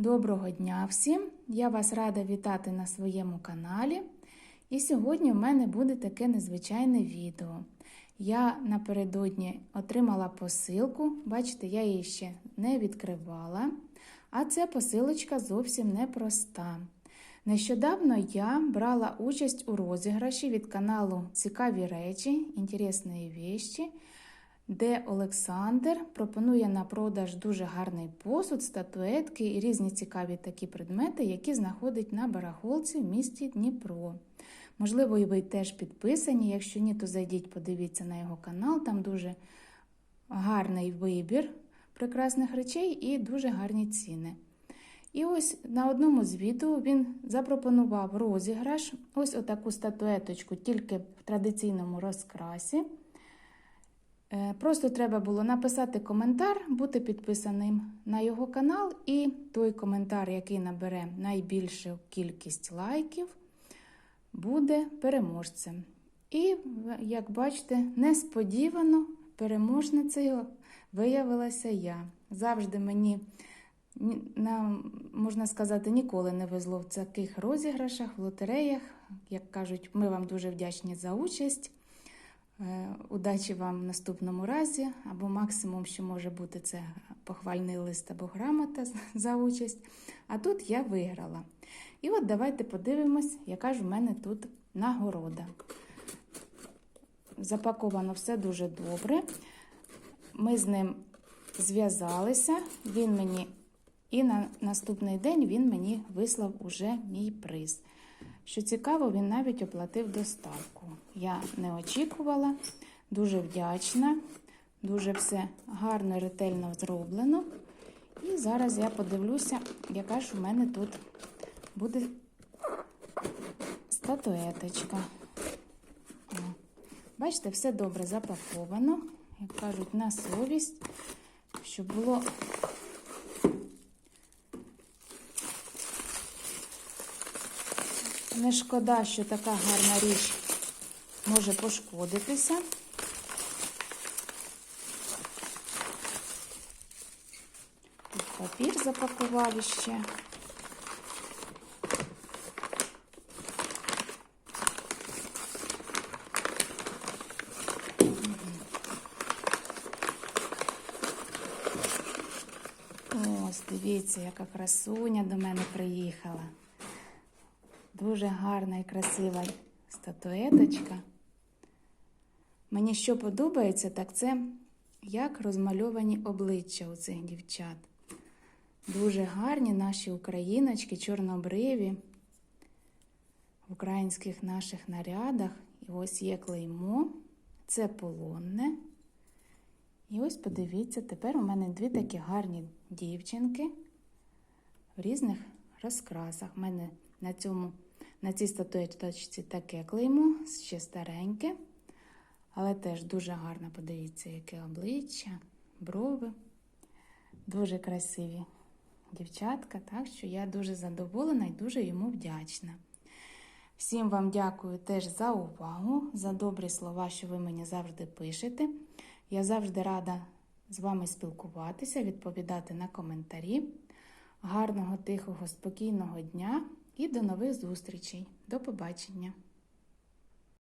Доброго дня всім! Я вас рада вітати на своєму каналі. І сьогодні в мене буде таке незвичайне відео. Я напередодні отримала посилку, бачите, я її ще не відкривала, а ця посилочка зовсім непроста. Нещодавно я брала участь у розіграші від каналу Цікаві речі, інтересні вещі де Олександр пропонує на продаж дуже гарний посуд, статуетки і різні цікаві такі предмети, які знаходить на барахолці в місті Дніпро. Можливо, і ви теж підписані. Якщо ні, то зайдіть, подивіться на його канал. Там дуже гарний вибір прекрасних речей і дуже гарні ціни. І ось на одному з відео він запропонував розіграш. Ось отаку статуеточку, тільки в традиційному розкрасі. Е, Просто треба було написати коментар, бути підписаним на його канал, і той коментар, який набере найбільшу кількість лайків, буде переможцем. І, як бачите, несподівано переможницею виявилася я. Завжди мені, можна сказати, ніколи не везло в таких розіграшах, в лотереях. Як кажуть, ми вам дуже вдячні за участь. Удачі вам в наступному разі, або максимум, що може бути, це похвальний лист або грамота за участь. А тут я виграла. І от давайте подивимось, яка ж в мене тут нагорода. Запаковано все дуже добре. Ми з ним зв'язалися, він мені, і на наступний день він мені вислав уже мій приз. Що цікаво, він навіть оплатив доставку. Я не очікувала, дуже вдячна, дуже все гарно і ретельно зроблено. І зараз я подивлюся, яка ж у мене тут буде статуеточка. Бачите, все добре запаковано, як кажуть, на совість, щоб було Не шкода, що така гарна річ може пошкодитися. Тут папір запакував ще. Ось, дивіться, яка красуня до мене приїхала. Дуже гарна і красива статуеточка. Мені що подобається, так це як розмальовані обличчя у цих дівчат. Дуже гарні наші україночки, чорнобриві, в українських наших нарядах. І ось є клеймо, це полонне. І ось подивіться, тепер у мене дві такі гарні дівчинки в різних розкрасах. У мене на цьому на цій статуеточці таке клеймо, ще стареньке, але теж дуже гарно подивіться, яке обличчя, брови. Дуже красиві дівчатка, так що я дуже задоволена і дуже йому вдячна. Всім вам дякую теж за увагу, за добрі слова, що ви мені завжди пишете. Я завжди рада з вами спілкуватися, відповідати на коментарі. Гарного, тихого, спокійного дня! І до нових зустрічей. До побачення!